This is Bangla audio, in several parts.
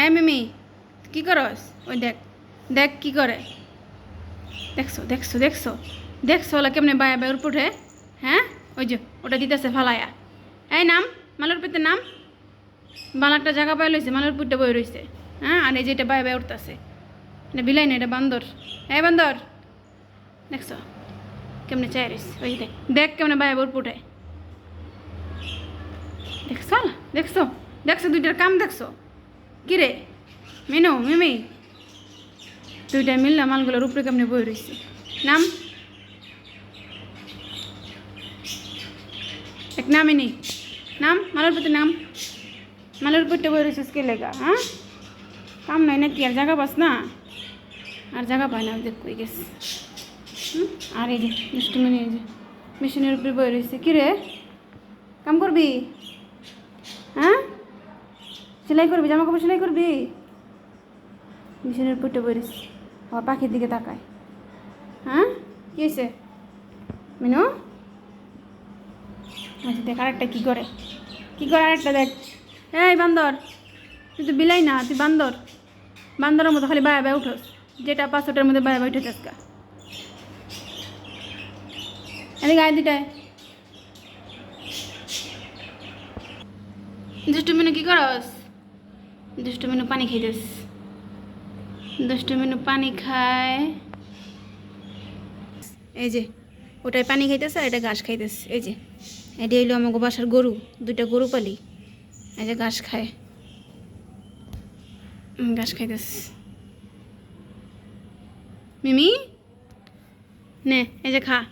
এ মিমি, কি করস? ওই দেখ দেখ কি করে। দেখছ দেখছ দেখছ। দেখছ ওলা কেমনে বায়া বায়ুর পুঠে হ্যাঁ? ওই যে, ওটা দিতেছে ফালায়া। এই নাম, মালুর পুতে নাম। বাল একটা জায়গা পাই লইছে, মালুর পুটে বই রইছে। হ্যাঁ? আর এই যে এটা বায়া বায়া উঠতেছে এটা বিলাই না, এটা বান্দর। এই বান্দর! দেখছ? কেমনে চাই রইছে? ওই দেখ দেখ কেমনে বায়া বায়ুর পুঠে দেখছ? দেখছ? দেখছ দুইটার কাম দেখছ? কি রে? মিনু, মিমি? দুইটা মিললাম মালগুলোর উপরে কেমনে বই রয়েছে নাম? এক নামিনি নাম? মালের প্রতি নাম? মালের প্রতি বই রয়েছে কে লেগা হ্যাঁ? কাম নাই নাকি? আর জায়গা পাস না? আর জায়গা পায় না দেখ কই গেছে? আর এই যে, দুষ্টুমিনি এই যে, মেশিনের উপরে বই রয়েছে কি রে? কাম করবি? হ্যাঁ? সেলাই করবি জামা কাপড় সেলাই করবি? মেশিনের পুটে রয়েছে আবার পাখির দিকে তাকায়। হ্যাঁ? কি হয়েছে মিনু? আচ্ছা দেখ আরেকটা কী করে? কী করে আরেকটা দেখ। এই বান্দর, তুই তো বিলাই না, তুই বান্দর। বান্দরের মতো খালি বায়া বায়া উঠোস। যেটা পাঁচশোটার মধ্যে বায়া বায়া উঠে চাষকা এদিকে আয় দুটায় দুষ্টু মিনু, কি করস? দুষ্টু মিনু পানি খাইতেস দুষ্টু মিনু পানি খায়। এই যে, ওটাই পানি খাইতেছে আর এটা ঘাস খাইতেছে। এই যে, এটি হইল আমাকে বাসার গরু, দুইটা গরু পালি। এই যে ঘাস খায়। ঘাস খাইতেছে। মিমি? নে, এই যে খা।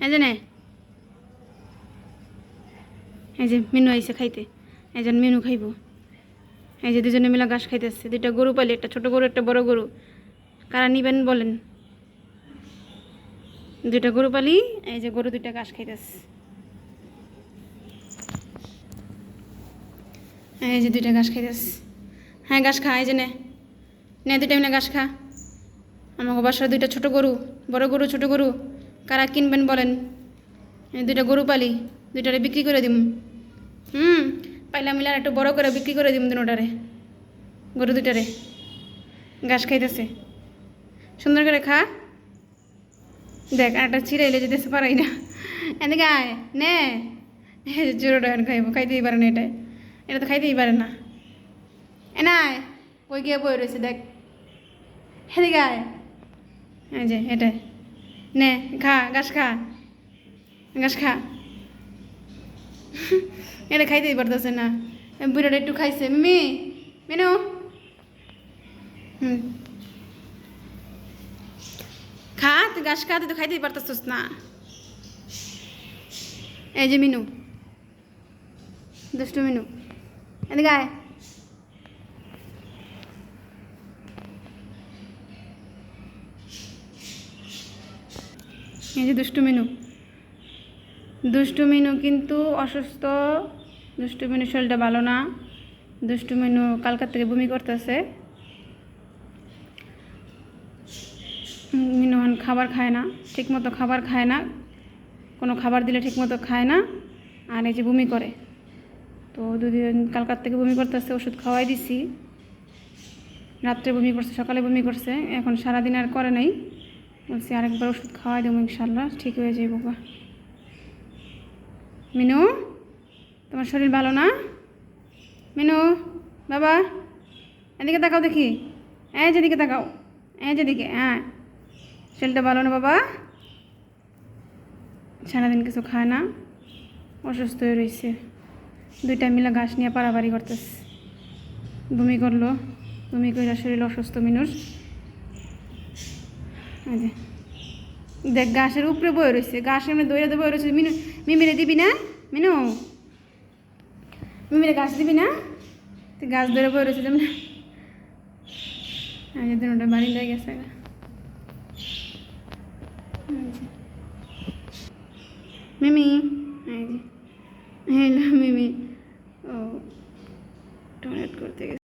এই যে নে। এই যে মিনু আইসে খাইতে। একজন মিনু খাইব। এই যে দুজনে মিলে ঘাস খাইতেছে, দুইটা গরু পালি, একটা ছোট গরু, একটা বড় গরু। কারা নিবেন বলেন? দুইটা গরু পালি, এই যে গরু দুইটা ঘাস খাইতেছে। এই যে দুইটা ঘাস খাইতেছে। হ্যাঁ ঘাস খা, এই যে নে। নে, দুইটা মিলে ঘাস খা। আমাকে বাসার দুইটা ছোট গরু, বড় গরু, ছোট গরু। কারা কিনবেন বলেন? দুইটা গরু পালি, দুইটারে বিক্রি করে দিম। হুম। পাইলা মিলা একটু বড় করে বিক্রি করে দিব দুটারে, গরু দুইটারে। ঘাস খাইতেছে। সুন্দর করে খা। দেখ একটা ছিঁড়ে এলে যেতে পারাই না। এদিকে আয়, নে। জোরোটা খাইব, খাইতেই পারে না এটা। এটা তো খাইতেই পারে না। এ না আয় ওই গিয়ে বই রয়েছে, দেখ। এদিকে আয়। এই যে, এটাই। নে, খা, ঘাস খা। ঘাস খা। এটা খাইতেই পারতেছে না। বুড়াটা একটু খাইছে। মিমি, মেনু। হুম। খা, তুই ঘাস তো খাইতেই পারতেছিস না। এই যে মিনু। দুষ্টু মিনু। এদিকে আয়। এই যে দুষ্টু মিনু। দুষ্টু মিনু কিন্তু অসুস্থ। দুষ্টু মিনু শরীরটা ভালো না। দুষ্টু মিনু কালকার থেকে বমি করতেছে। মিনুহান খাবার খায় না, ঠিকমতো খাবার খায় না। কোনো খাবার দিলে ঠিকমতো খায় না। আর এই যে বমি করে। তো দুদিন কালকার থেকে বমি করতেছে, ওষুধ খাওয়াই দিছি। রাত্রে বমি করছে, সকালে বমি করছে। এখন সারাদিন আর করে নাই। বলছি আরেকবার ওষুধ খাওয়াই দেবো ইনশাল্লাহ, ঠিক হয়ে যাই বাবা মিনু, তোমার শরীর ভালো না? মিনু, বাবা, এদিকে তাকাও দেখি। এই যেদিকে তাকাও, এই যেদিকে হ্যাঁ। শরীরটা ভালো না বাবা? সারাদিন কিছু খায় না, অসুস্থ হয়ে রয়েছে। দুইটা মিলে ঘাস নিয়ে পাড়াবাড়ি করতেছে। বমি করল, বমি করে শরীর অসুস্থ মিনুর। দেখ, ঘাসের উপরে বয়ে রয়েছে, ঘাস এমনি দইরাতে বয়ে রয়েছে। মিনু, মিমিরে দিবি না? মিনু। মিমিরে গাছ দিবি না? তুই গাছ ধরে বই রয়েছে যেমন যেদিন ওটা বাড়ি লেগে গেছে। মিমি।